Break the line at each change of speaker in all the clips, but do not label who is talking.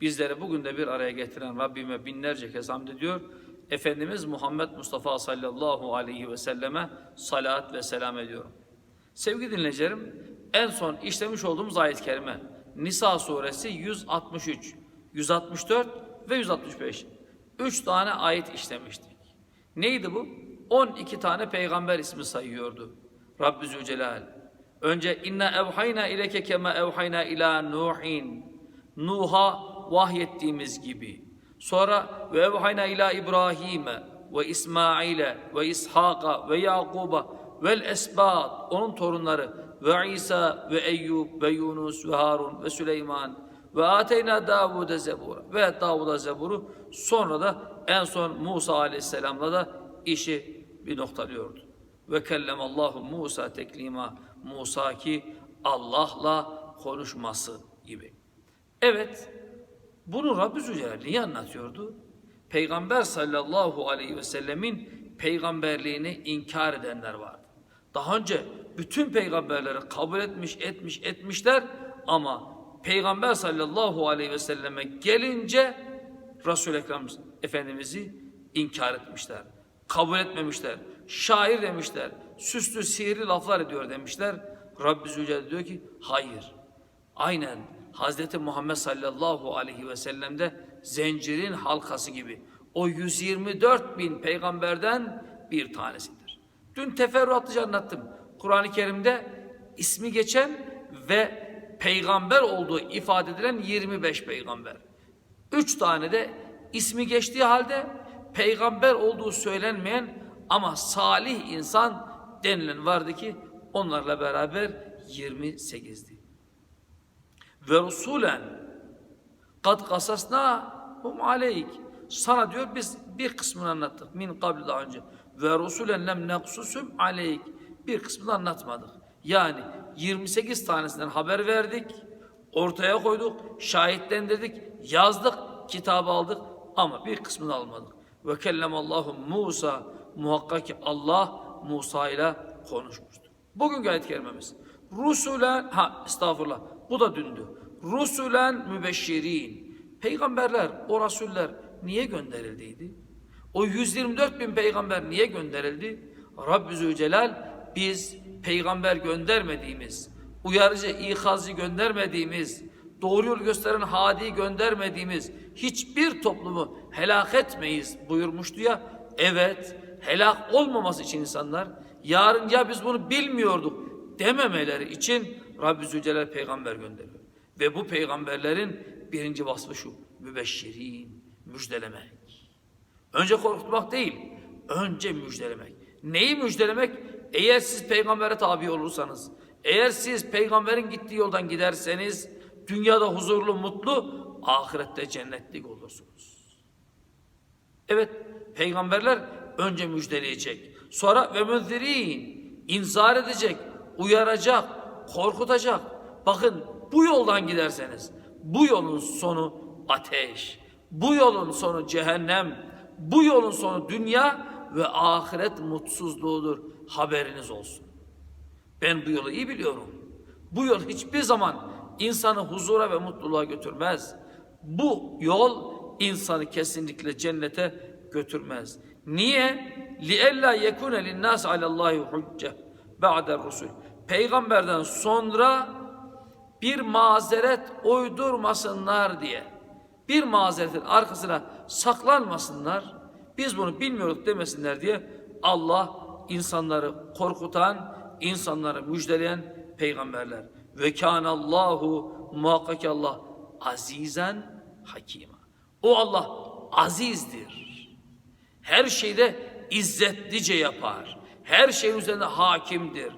Bizleri bugün de bir araya getiren Rabbime binlerce kez hamd ediyor. Efendimiz Muhammed Mustafa sallallahu aleyhi ve selleme salat ve selam ediyorum. Sevgili dinleyicilerim, en son işlemiş olduğumuz ayet-i kerime Nisa suresi 163, 164 ve 165. Üç tane ayet işlemiştik. Neydi bu? 12 tane peygamber ismi sayıyordu. Rabbi Zülcelal. Önce inna evhayna ileke kema evhayna ila Nuhin. Nuh'a vahyettiğimiz gibi. Sonra ve evhayna ila İbrahim'e ve İsmail'e ve İshak'a ve Yakub'a vel esbat onun torunları ve İsa ve Eyyub ve Yunus ve Harun ve Süleyman ve ateyna Davud'a zebura ve Davud'a zeburu sonra da en son Musa aleyhisselamla da işi bir noktalıyordu. Ve kellemallahu Musa teklima Musa ki Allah'la konuşması gibi. Evet, bunu Rabbi Zülcelal anlatıyordu? Peygamber sallallahu aleyhi ve sellemin peygamberliğini inkar edenler vardı. Daha önce bütün peygamberleri kabul etmiş, etmiş, etmişler ama Peygamber sallallahu aleyhi ve selleme gelince Resul-i Ekrem Efendimiz'i inkar etmişler. Kabul etmemişler. Şair demişler. Süslü, sihirli laflar ediyor demişler. Rabbi Zülcelal diyor ki hayır. Aynen Hazreti Muhammed sallallahu aleyhi ve sellem'de zencirin halkası gibi o 124 bin peygamberden bir tanesidir. Dün teferruatlıca anlattım. Kur'an-ı Kerim'de ismi geçen ve peygamber olduğu ifade edilen 25 peygamber. Üç tane de ismi geçtiği halde peygamber olduğu söylenmeyen ama salih insan denilen vardı ki onlarla beraber 28'di ve rusulen kad kasasna hum aleyk. Sana diyor biz bir kısmını anlattık min kabli daha önce. Ve rusulen lem neksusum aleyk. Bir kısmını anlatmadık. Yani 28 tanesinden haber verdik, ortaya koyduk, şahitlendirdik, yazdık, kitabı aldık ama bir kısmını almadık. Ve kellemallahu Musa muhakkak ki Allah Musa ile konuşmuştu. Bugün ayet kerimemiz. Rusulen, ha estağfurullah bu da dündü. Rusulen mübeşşirin. Peygamberler, o rasuller niye gönderildiydi? O 124 bin peygamber niye gönderildi? Rabbi Zülcelal biz peygamber göndermediğimiz, uyarıcı, ikazcı göndermediğimiz, doğru yol gösteren hadi göndermediğimiz hiçbir toplumu helak etmeyiz buyurmuştu ya. Evet, helak olmaması için insanlar yarın ya biz bunu bilmiyorduk dememeleri için Rabbi Zülcelal peygamber gönderiyor. Ve bu peygamberlerin birinci vasfı şu. Mübeşşirin, müjdelemek. Önce korkutmak değil, önce müjdelemek. Neyi müjdelemek? Eğer siz peygambere tabi olursanız, eğer siz peygamberin gittiği yoldan giderseniz, dünyada huzurlu, mutlu, ahirette cennetlik olursunuz. Evet, peygamberler önce müjdeleyecek. Sonra ve münzirin, inzar edecek, uyaracak, korkutacak. Bakın bu yoldan giderseniz bu yolun sonu ateş. Bu yolun sonu cehennem. Bu yolun sonu dünya ve ahiret mutsuzluğudur. Haberiniz olsun. Ben bu yolu iyi biliyorum. Bu yol hiçbir zaman insanı huzura ve mutluluğa götürmez. Bu yol insanı kesinlikle cennete götürmez. Niye? لِأَلَّا يَكُونَ لِلنَّاسِ عَلَى اللّٰهِ حُجَّةً بَعْدَ الرُّسُلِ Peygamberden sonra bir mazeret uydurmasınlar diye. Bir mazeretin arkasına saklanmasınlar. Biz bunu bilmiyorduk demesinler diye Allah insanları korkutan, insanları müjdeleyen peygamberler. Ve kânallahu muhakkak Allah azizen hakima. O Allah azizdir. Her şeyde izzetlice yapar. Her şeyin üzerinde hakimdir.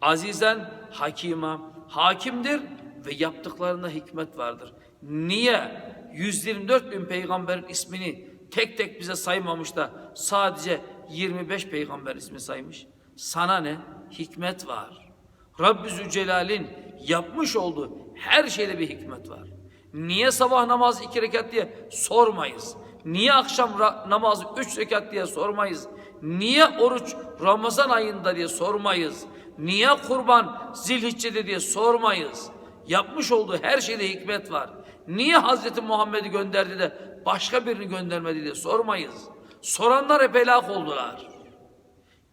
Azizen hakima hakimdir ve yaptıklarında hikmet vardır. Niye? 124 bin peygamberin ismini tek tek bize saymamış da sadece 25 peygamber ismi saymış. Sana ne? Hikmet var. Rabbi Zülcelal'in yapmış olduğu her şeyde bir hikmet var. Niye sabah namazı iki rekat diye sormayız. Niye akşam namazı üç rekat diye sormayız. Niye oruç Ramazan ayında diye sormayız. Niye kurban zilhicce'de diye sormayız. Yapmış olduğu her şeyde hikmet var. Niye Hazreti Muhammed'i gönderdi de başka birini göndermedi diye sormayız. Soranlar hep helak oldular.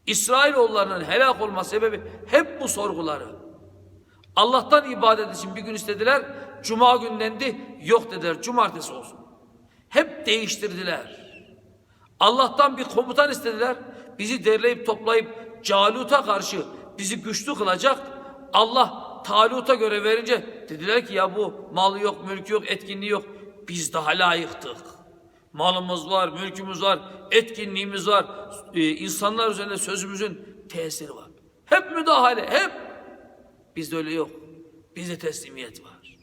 İsrailoğullarının helak olma sebebi hep bu sorguları. Allah'tan ibadet için bir gün istediler, cuma gündendi, yok dediler, cumartesi olsun. Hep değiştirdiler. Allah'tan bir komutan istediler, bizi derleyip toplayıp Calut'a karşı bizi güçlü kılacak. Allah Talut'a göre verince dediler ki ya bu malı yok, mülkü yok, etkinliği yok. Biz daha layıktık. Malımız var, mülkümüz var, etkinliğimiz var. Ee, insanlar üzerinde sözümüzün tesiri var. Hep müdahale, hep. Bizde öyle yok. Bizde teslimiyet var.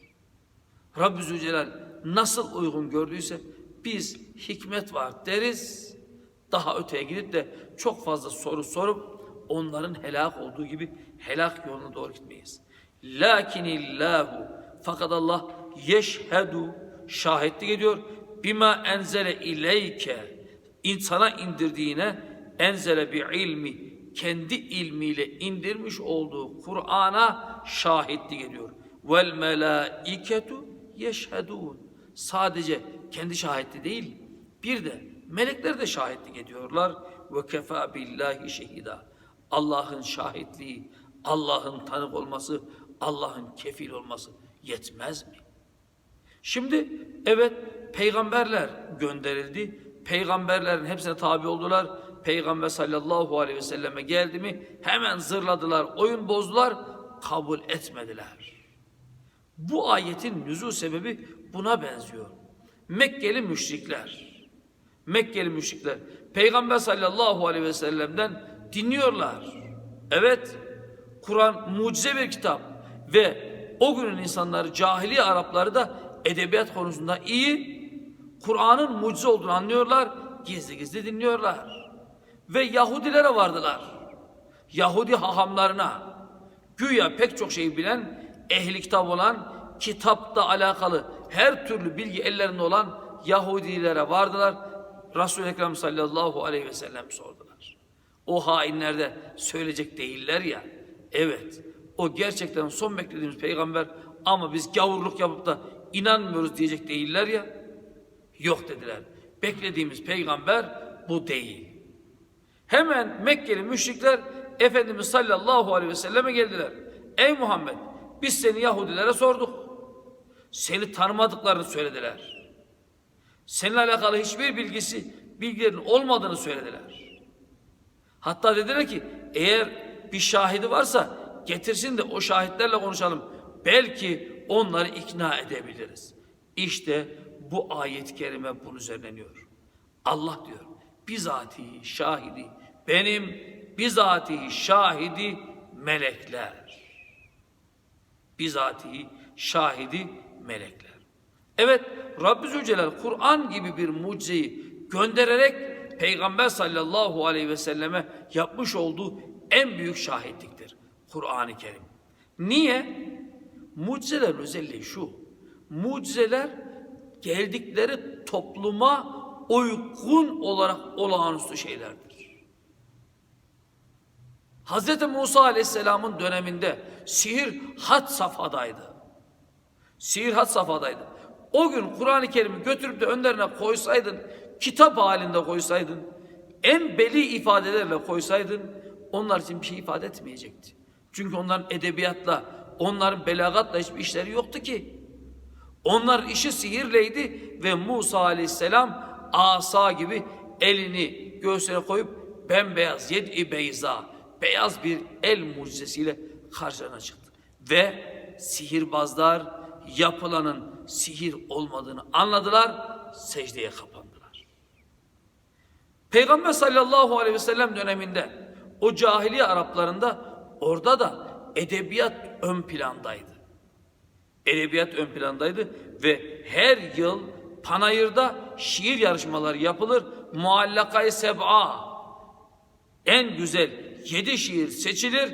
Rabbi Zülcelal nasıl uygun gördüyse biz hikmet var deriz. Daha öteye gidip de çok fazla soru sorup onların helak olduğu gibi helak yoluna doğru gitmeyiz. Lakinillahu fakat Allah yeşhedu şahitlik ediyor. Bima enzele ileyke insana indirdiğine enzele bi ilmi kendi ilmiyle indirmiş olduğu Kur'an'a şahitlik ediyor. Vel melaiketu yeşhedun. Sadece kendi şahitli değil, bir de melekler de şahitlik ediyorlar. Ve kefa billahi şehida. Allah'ın şahitliği, Allah'ın tanık olması, Allah'ın kefil olması yetmez mi? Şimdi evet peygamberler gönderildi. Peygamberlerin hepsine tabi oldular. Peygamber sallallahu aleyhi ve selleme geldi mi hemen zırladılar, oyun bozdular, kabul etmediler. Bu ayetin nüzul sebebi buna benziyor. Mekkeli müşrikler, Mekkeli müşrikler Peygamber sallallahu aleyhi ve sellem'den dinliyorlar. Evet, Kur'an mucize bir kitap ve o günün insanları, cahiliye Arapları da edebiyat konusunda iyi, Kur'an'ın mucize olduğunu anlıyorlar, gizli gizli dinliyorlar. Ve Yahudilere vardılar. Yahudi hahamlarına, güya pek çok şey bilen, ehli kitap olan, kitapta alakalı her türlü bilgi ellerinde olan Yahudilere vardılar. Resul-i Ekrem sallallahu aleyhi ve sellem sordular. O hainler de söyleyecek değiller ya. Evet, o gerçekten son beklediğimiz peygamber ama biz gavurluk yapıp da inanmıyoruz diyecek değiller ya. Yok dediler. Beklediğimiz peygamber bu değil. Hemen Mekkeli müşrikler Efendimiz sallallahu aleyhi ve selleme geldiler. Ey Muhammed biz seni Yahudilere sorduk. Seni tanımadıklarını söylediler. Seninle alakalı hiçbir bilgisi, bilgilerin olmadığını söylediler. Hatta dediler ki eğer bir şahidi varsa getirsin de o şahitlerle konuşalım. Belki onları ikna edebiliriz. İşte bu ayet-i kerime bunun üzerinleniyor. Allah diyor bizatihi şahidi benim bizatihi şahidi melekler. Bizatihi şahidi melekler. Evet Rabbi Zülcelal Kur'an gibi bir mucizeyi göndererek Peygamber sallallahu aleyhi ve selleme yapmış olduğu en büyük şahitliktir. Kur'an-ı Kerim. Niye? Mucizelerin özelliği şu. Mucizeler geldikleri topluma uygun olarak olağanüstü şeylerdir. Hz. Musa Aleyhisselam'ın döneminde sihir had safhadaydı. Sihir had safhadaydı. O gün Kur'an-ı Kerim'i götürüp de önlerine koysaydın, kitap halinde koysaydın, en belli ifadelerle koysaydın, onlar için bir şey ifade etmeyecekti. Çünkü onların edebiyatla, onların belagatla hiçbir işleri yoktu ki. Onlar işi sihirleydi ve Musa Aleyhisselam asa gibi elini göğsüne koyup bembeyaz yed'i beyza beyaz bir el mucizesiyle karşılarına çıktı. Ve sihirbazlar yapılanın sihir olmadığını anladılar, secdeye kapandılar. Peygamber sallallahu aleyhi ve sellem döneminde o cahiliye Araplarında orada da edebiyat ön plandaydı. Edebiyat ön plandaydı ve her yıl Panayır'da şiir yarışmaları yapılır. Muallakay seb'a. En güzel yedi şiir seçilir.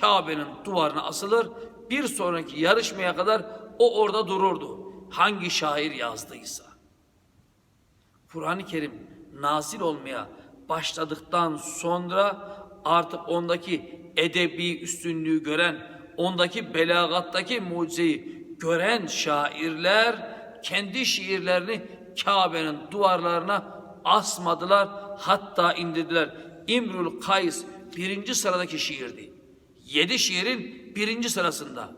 Kabe'nin duvarına asılır. Bir sonraki yarışmaya kadar o orada dururdu. Hangi şair yazdıysa. Kur'an-ı Kerim nazil olmaya başladıktan sonra artık ondaki edebi üstünlüğü gören, ondaki belagattaki mucizeyi gören şairler kendi şiirlerini Kabe'nin duvarlarına asmadılar, hatta indirdiler. İmrül Kays birinci sıradaki şiirdi. Yedi şiirin birinci sırasında.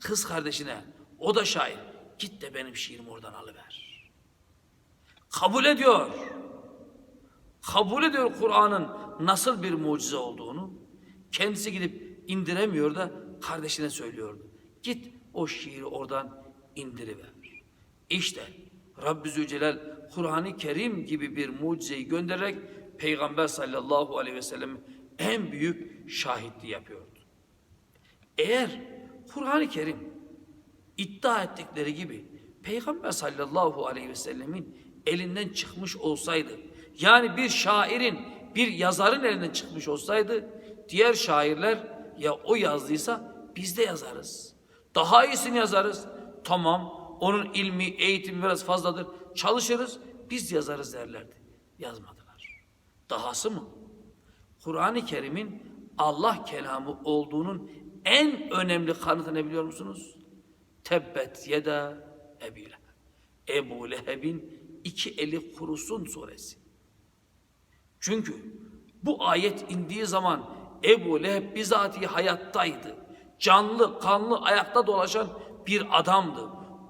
Kız kardeşine, o da şair, git de benim şiirimi oradan alıver. Kabul ediyor. Kabul ediyor Kur'an'ın nasıl bir mucize olduğunu. Kendisi gidip indiremiyor da kardeşine söylüyordu. Git o şiiri oradan indiriver. İşte Rabbi Zülcelal Kur'an-ı Kerim gibi bir mucizeyi göndererek Peygamber sallallahu aleyhi ve sellem en büyük şahitliği yapıyordu. Eğer Kur'an-ı Kerim iddia ettikleri gibi Peygamber sallallahu aleyhi ve sellemin elinden çıkmış olsaydı, yani bir şairin, bir yazarın elinden çıkmış olsaydı, diğer şairler ya o yazdıysa biz de yazarız. Daha iyisini yazarız. Tamam, onun ilmi, eğitimi biraz fazladır. Çalışırız, biz yazarız derlerdi. Yazmadılar. Dahası mı? Kur'an-ı Kerim'in Allah kelamı olduğunun en önemli kanıtı ne biliyor musunuz? Tebbet yeda Ebi Leheb. Ebu Leheb'in iki eli kurusun suresi. Çünkü bu ayet indiği zaman Ebu Leheb bizatihi hayattaydı. Canlı, kanlı, ayakta dolaşan bir adamdı.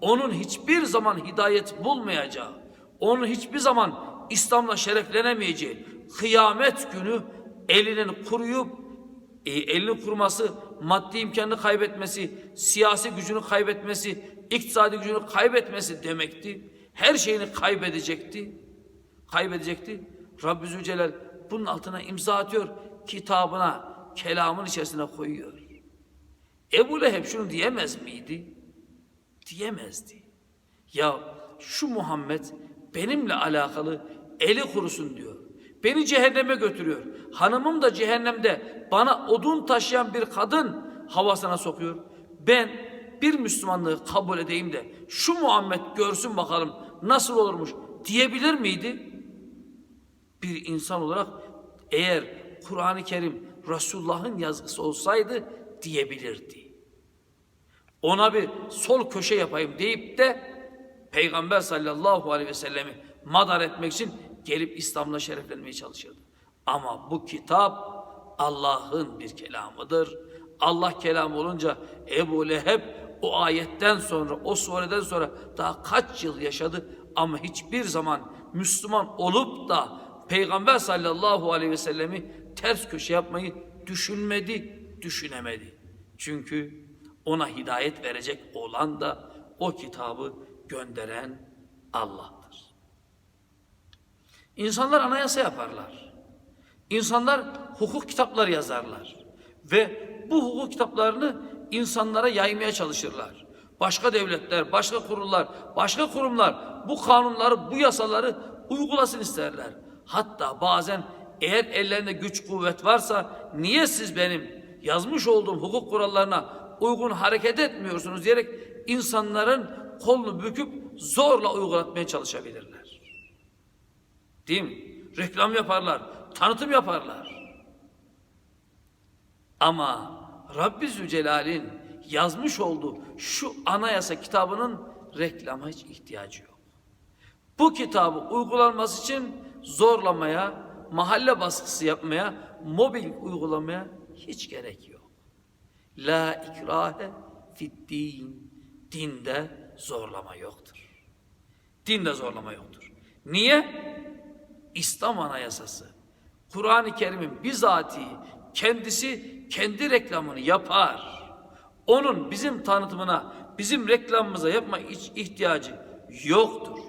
Onun hiçbir zaman hidayet bulmayacağı, onun hiçbir zaman İslam'la şereflenemeyeceği kıyamet günü elinin kuruyup e, elini kurması, maddi imkanını kaybetmesi, siyasi gücünü kaybetmesi, iktisadi gücünü kaybetmesi demekti. Her şeyini kaybedecekti. Kaybedecekti. Rabbi Zülcelal bunun altına imza atıyor. Kitabına, kelamın içerisine koyuyor. Ebu Leheb şunu diyemez miydi? Diyemezdi. Ya şu Muhammed benimle alakalı eli kurusun diyor. Beni cehenneme götürüyor. Hanımım da cehennemde bana odun taşıyan bir kadın havasına sokuyor. Ben bir Müslümanlığı kabul edeyim de şu Muhammed görsün bakalım nasıl olurmuş diyebilir miydi? Bir insan olarak eğer Kur'an-ı Kerim Resulullah'ın yazgısı olsaydı diyebilirdi. Ona bir sol köşe yapayım deyip de Peygamber sallallahu aleyhi ve sellemi madar etmek için gelip İslam'la şereflenmeye çalışırdı. Ama bu kitap Allah'ın bir kelamıdır. Allah kelamı olunca Ebu Leheb o ayetten sonra, o sureden sonra daha kaç yıl yaşadı ama hiçbir zaman Müslüman olup da Peygamber sallallahu aleyhi ve sellemi ters köşe yapmayı düşünmedi, düşünemedi. Çünkü ona hidayet verecek olan da o kitabı gönderen Allah'tır. İnsanlar anayasa yaparlar. İnsanlar hukuk kitapları yazarlar. Ve bu hukuk kitaplarını insanlara yaymaya çalışırlar. Başka devletler, başka kurullar, başka kurumlar bu kanunları, bu yasaları uygulasın isterler. Hatta bazen eğer ellerinde güç kuvvet varsa niye siz benim yazmış olduğum hukuk kurallarına uygun hareket etmiyorsunuz diyerek insanların kolunu büküp zorla uygulatmaya çalışabilirler. Değil mi? Reklam yaparlar, tanıtım yaparlar. Ama Rabbi Zülcelal'in yazmış olduğu şu anayasa kitabının reklama hiç ihtiyacı yok. Bu kitabı uygulanması için zorlamaya, mahalle baskısı yapmaya, mobbing uygulamaya hiç gerek yok. La ikrahe fid din. Dinde zorlama yoktur. Dinde zorlama yoktur. Niye? İslam anayasası. Kur'an-ı Kerim'in bizatihi kendisi kendi reklamını yapar. Onun bizim tanıtımına, bizim reklamımıza yapma ihtiyacı yoktur.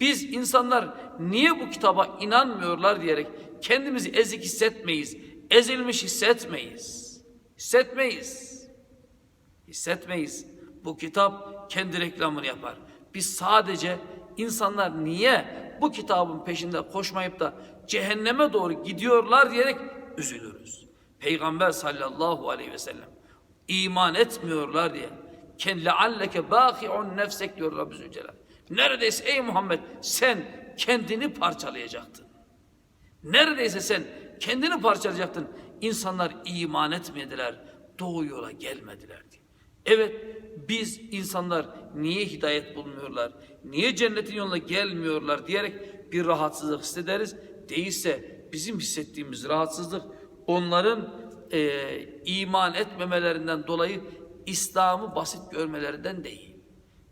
Biz insanlar niye bu kitaba inanmıyorlar diyerek kendimizi ezik hissetmeyiz, ezilmiş hissetmeyiz. Hissetmeyiz. Hissetmeyiz. Bu kitap kendi reklamını yapar. Biz sadece insanlar niye bu kitabın peşinde koşmayıp da cehenneme doğru gidiyorlar diyerek üzülürüz. Peygamber sallallahu aleyhi ve sellem iman etmiyorlar diye kellealleke bâhi'un nefsek diyor Rabbi Zülcelal. Neredeyse ey Muhammed sen kendini parçalayacaktın. Neredeyse sen kendini parçalayacaktın. İnsanlar iman etmediler, doğru yola gelmediler diye. Evet biz insanlar niye hidayet bulmuyorlar, niye cennetin yoluna gelmiyorlar diyerek bir rahatsızlık hissederiz. Değilse bizim hissettiğimiz rahatsızlık onların eee, iman etmemelerinden dolayı İslam'ı basit görmelerinden değil.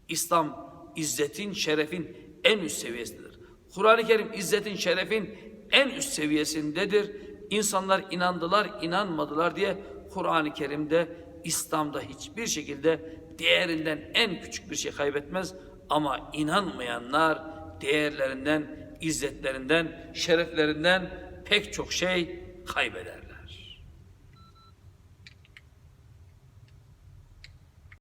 İslam izzetin, şerefin en üst seviyesindedir. Kur'an-ı Kerim izzetin, şerefin en üst seviyesindedir. İnsanlar inandılar, inanmadılar diye Kur'an-ı Kerim'de İslam'da hiçbir şekilde değerinden en küçük bir şey kaybetmez. Ama inanmayanlar değerlerinden, izzetlerinden, şereflerinden pek çok şey kaybederler.